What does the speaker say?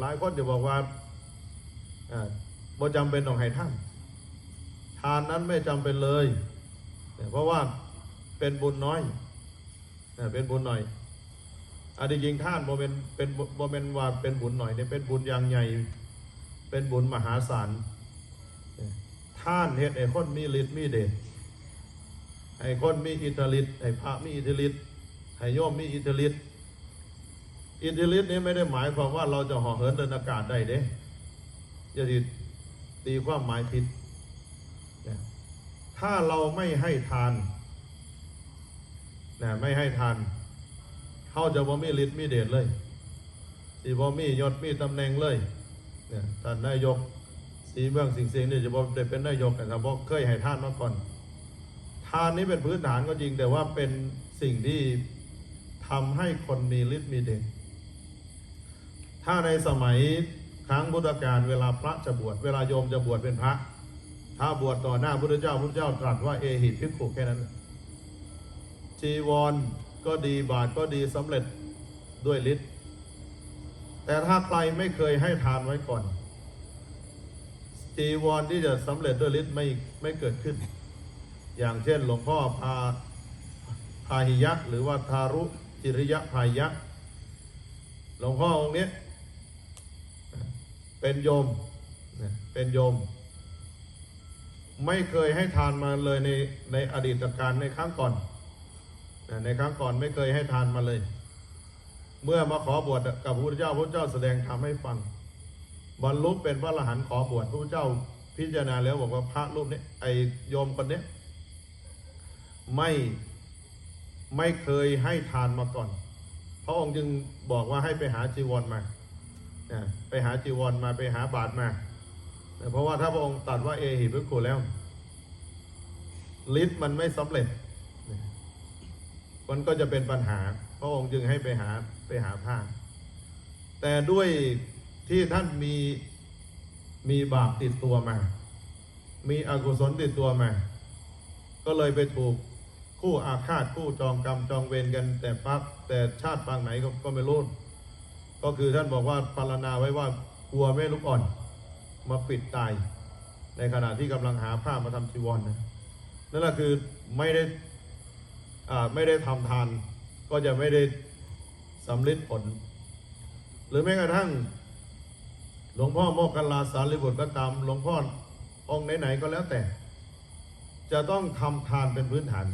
หลายคนจะบอกว่าบ่จำเป็นต้องให้ท่าน ทานนั้นไม่จำเป็นเลย เพราะว่าเป็นบุญน้อยเป็นบุญหน่อยอันที่จริงท่านบ่เป็นเป็นบ่เป็นว่าเป็นบุญหน่อยเนี่ยเป็นบุญอย่างใหญ่ เป็นบุญมหาศาลท่านเฮ็ดไอ้คนมีฤทธิ์มีเดชไอ้คนมีอิทธิฤทธิ์ไอ้พระมีอิทธิฤทธิ์ไอ้โยมมีอิทธิฤทธิ์ อิทธิฤทธิ์นี้ไม่ได้หมายความว่าเราจะห่อเหินเดินอากาศได้เด้อย่าติตีความหมายผิด ถ้าเราไม่ให้ทานนะไม่ให้ทานเขาจะบ่มีฤทธิ์มีเดชเลยสีบ่มียศมีตำแหน่งเลยเนี่ยท่านนายกสีเมืองสิงสิงห์นี่จะบ่ได้เป็นนายกแต่ถ้าบ่เคยให้ทานมาก่อน ทานนี้เป็นพื้นฐานก็จริงแต่ว่าเป็นสิ่งที่ทำให้คนมีฤทธิ์มีเดช ถ้าในสมัยครั้งพุทธกาลเวลาพระจะบวชเวลาโยมจะบวชเป็นพระ ถ้าบวชต่อหน้าพระเจ้าพระเจ้าตรัสว่าเอหิตพิกขุแค่นั้น จีวรก็ดีบาทก็ดีสำเร็จด้วยฤทธิ์แต่ถ้าใครไม่เคยให้ทานไว้ก่อน จีวรที่จะสำเร็จด้วยฤทธิ์ไม่ไม่เกิดขึ้น อย่างเช่นหลวงพ่อพาพาหิยะหรือว่าทารุจิริยะพายะหลวงพ่อองค์นี้ เป็นโยมเป็นโยม ไม่เคยให้ทานมาเลยในในอดีตการในครั้งก่อน ในครั้งก่อนไม่เคยให้ทานมาเลย เมื่อมาขอบวชกับพระพุทธเจ้าพระพุทธเจ้าแสดงธรรมให้ฟัง บรรลุเป็นพระอรหันต์ขอบวชพระพุทธเจ้าพิจารณาแล้วบอกว่าพระรูปนี้ไอโยมคนนี้ไม่ไม่เคยให้ทานมาก่อน พระองค์จึงบอกว่าให้ไปหาจีวรมา ไปหาจีวรมาไปหาบาทมา เพราะว่าถ้าพระองค์ตัดว่าเอหิภิกขุแล้วฤทธิ์มันไม่สำเร็จ มันก็จะเป็นปัญหา พระองค์จึงให้ไปหาไปหาผ้า แต่ด้วยที่ท่านมีมีบาปติดตัวมา มีอกุศลติดตัวมา ก็เลยไปถูกคู่อาฆาตคู่จองกรรมจองเวรกัน แต่ปักแต่ชาติปางไหนก็ไม่รู้ ก็คือท่านบอกว่าปรณาไว้ว่ากลัวแม่ลูกอ่อนมาปิดตาย ในขณะที่กำลังหาผ้ามาทำจีวรนนะนั่นแหละคือไม่ได้ไม่ได้ทำทาน ก็จะไม่ได้สำลิดผล หรือแม้กระทั่ง หลวงพ่อโมกขลาสารีบุตรก็ตามหลวงพ่อองค์ไหนๆก็แล้วแต่ จะต้องทำทานเป็นพื้นฐาน